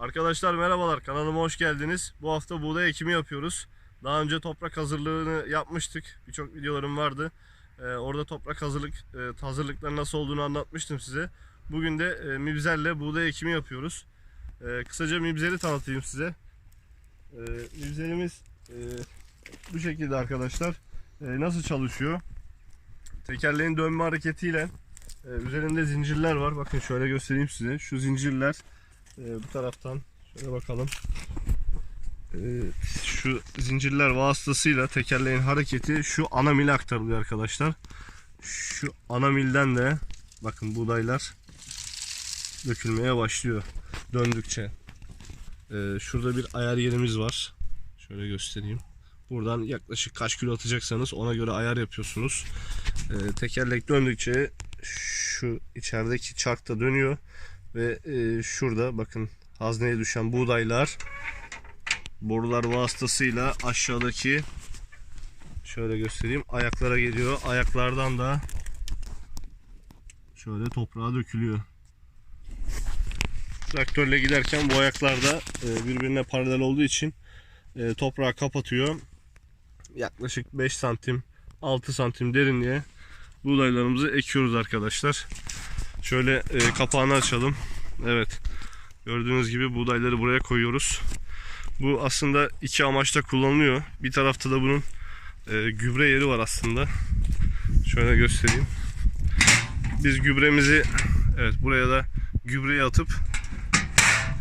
Arkadaşlar merhabalar kanalıma hoş geldiniz. Bu hafta buğday ekimi yapıyoruz. Daha önce toprak hazırlığını yapmıştık. Birçok videolarım vardı. Ee, orada toprak hazırlık e, hazırlıkların nasıl olduğunu anlatmıştım size. Bugün de e, mibzerle buğday ekimi yapıyoruz. E, kısaca mibzeri tanıtayım size. E, mibzerimiz e, bu şekilde arkadaşlar. E, nasıl çalışıyor? Tekerleğin dönme hareketiyle e, üzerinde zincirler var. Bakın şöyle göstereyim size. Şu zincirler e, bu taraftan şöyle bakalım. E, şu zincirler vasıtasıyla tekerleğin hareketi şu ana mile aktarılıyor arkadaşlar. Şu ana milden de bakın buğdaylar dökülmeye başlıyor döndükçe. E, şurada bir ayar yerimiz var. Şöyle göstereyim. Buradan yaklaşık kaç kilo atacaksanız ona göre ayar yapıyorsunuz. E, tekerlek döndükçe şu içerideki çark da dönüyor ve e, şurada bakın hazneye düşen buğdaylar borular vasıtasıyla aşağıdaki şöyle göstereyim ayaklara geliyor. Ayaklardan da şöyle toprağa dökülüyor. Traktörle giderken bu ayaklar da e, birbirine paralel olduğu için e, toprağı kapatıyor. Yaklaşık 5 santim 6 santim derinliğe buğdaylarımızı ekiyoruz arkadaşlar. Şöyle e, kapağını açalım. Evet. Gördüğünüz gibi buğdayları buraya koyuyoruz. Bu aslında iki amaçta kullanılıyor. Bir tarafta da bunun e, gübre yeri var aslında. Şöyle göstereyim. Biz gübremizi evet buraya da gübreyi atıp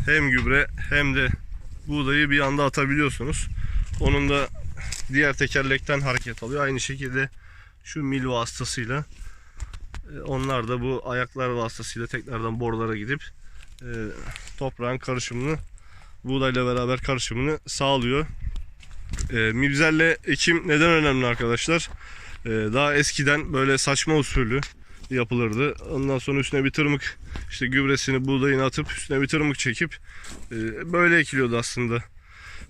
hem gübre hem de buğdayı bir anda atabiliyorsunuz. Onun da diğer tekerlekten hareket alıyor. Aynı şekilde şu mil vasıtasıyla e, onlar da bu ayaklar vasıtasıyla tekrardan borulara gidip e, toprağın karışımını buğdayla beraber karışımını sağlıyor. E, mibzerle ekim neden önemli arkadaşlar? E, daha eskiden böyle saçma usulü yapılırdı. Ondan sonra üstüne bir tırmık işte gübresini buğdayını atıp üstüne bir tırmık çekip e, böyle ekiliyordu aslında.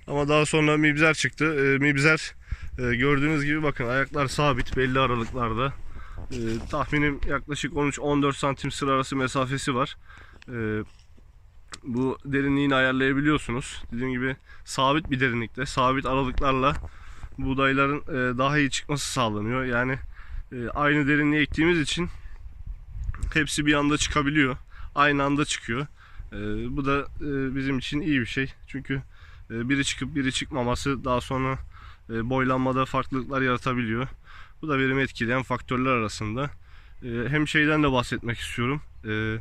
Ama daha sonra mibzer çıktı. E, mibzer e, gördüğünüz gibi bakın ayaklar sabit belli aralıklarda. E, tahminim yaklaşık 13-14 santim sıra arası mesafesi var. E, bu derinliğini ayarlayabiliyorsunuz. Dediğim gibi sabit bir derinlikte, sabit aralıklarla buğdayların e, daha iyi çıkması sağlanıyor. Yani e, aynı derinliğe ektiğimiz için hepsi bir anda çıkabiliyor. Aynı anda çıkıyor. E, bu da e, bizim için iyi bir şey. Çünkü e, biri çıkıp biri çıkmaması daha sonra e, boylanmada farklılıklar yaratabiliyor. Bu da verimi etkileyen faktörler arasında. E, hem şeyden de bahsetmek istiyorum. E,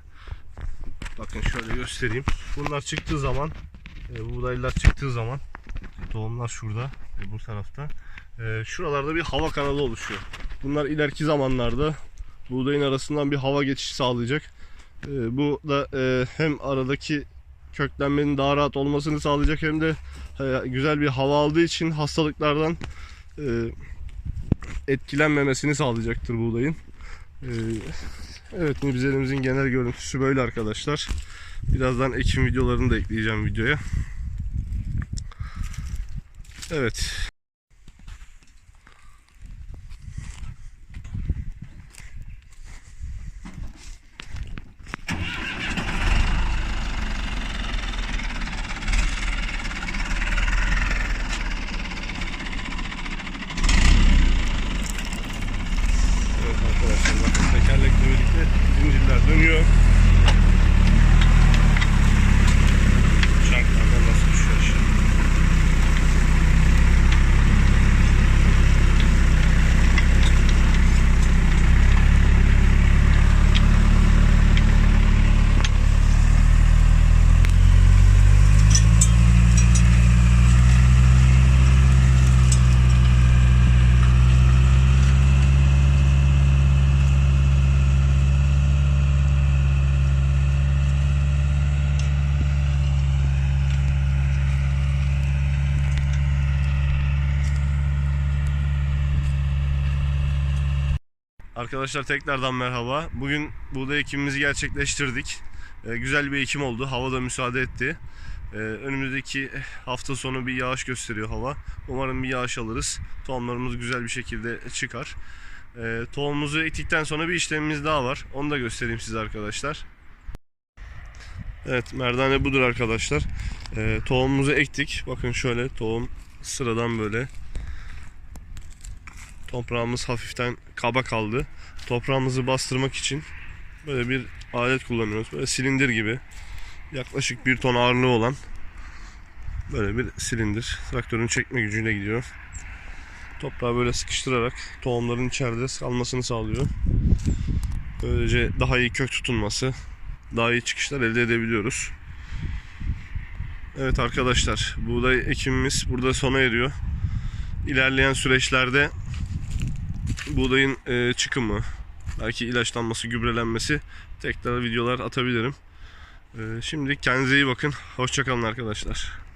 bakın şöyle göstereyim. Bunlar çıktığı zaman, e, buğdaylar çıktığı zaman, tohumlar şurada, e, bu tarafta. E, şuralarda bir hava kanalı oluşuyor. Bunlar ileriki zamanlarda buğdayın arasından bir hava geçişi sağlayacak. E, bu da e, hem aradaki köklenmenin daha rahat olmasını sağlayacak hem de e, güzel bir hava aldığı için hastalıklardan e, etkilenmemesini sağlayacaktır buğdayın. E, evet nibzelerimizin genel görüntüsü böyle arkadaşlar. Birazdan ekim videolarını da ekleyeceğim videoya. Evet arkadaşlar bakın tekerlekle birlikte zincirler dönüyor. Çanklardan nasıl düşüyor aşağı. Arkadaşlar tekrardan merhaba. Bugün buğday ekimimizi gerçekleştirdik. Ee, güzel bir ekim oldu. Hava da müsaade etti. Ee, önümüzdeki hafta sonu bir yağış gösteriyor hava. Umarım bir yağış alırız. Tohumlarımız güzel bir şekilde çıkar. Ee, tohumumuzu ektikten sonra bir işlemimiz daha var. Onu da göstereyim size arkadaşlar. Evet merdane budur arkadaşlar. Ee, tohumumuzu ektik. Bakın şöyle tohum sıradan böyle. Toprağımız hafiften kaba kaldı. Toprağımızı bastırmak için böyle bir alet kullanıyoruz. Böyle silindir gibi. Yaklaşık bir ton ağırlığı olan böyle bir silindir. Traktörün çekme gücüyle gidiyor. Toprağı böyle sıkıştırarak tohumların içeride kalmasını sağlıyor. Böylece daha iyi kök tutunması, daha iyi çıkışlar elde edebiliyoruz. Evet arkadaşlar, buğday ekimimiz burada sona eriyor. İlerleyen süreçlerde buğdayın e, çıkımı, belki ilaçlanması, gübrelenmesi tekrar videolar atabilirim. E, Şimdi kendinize iyi bakın. Hoşçakalın arkadaşlar.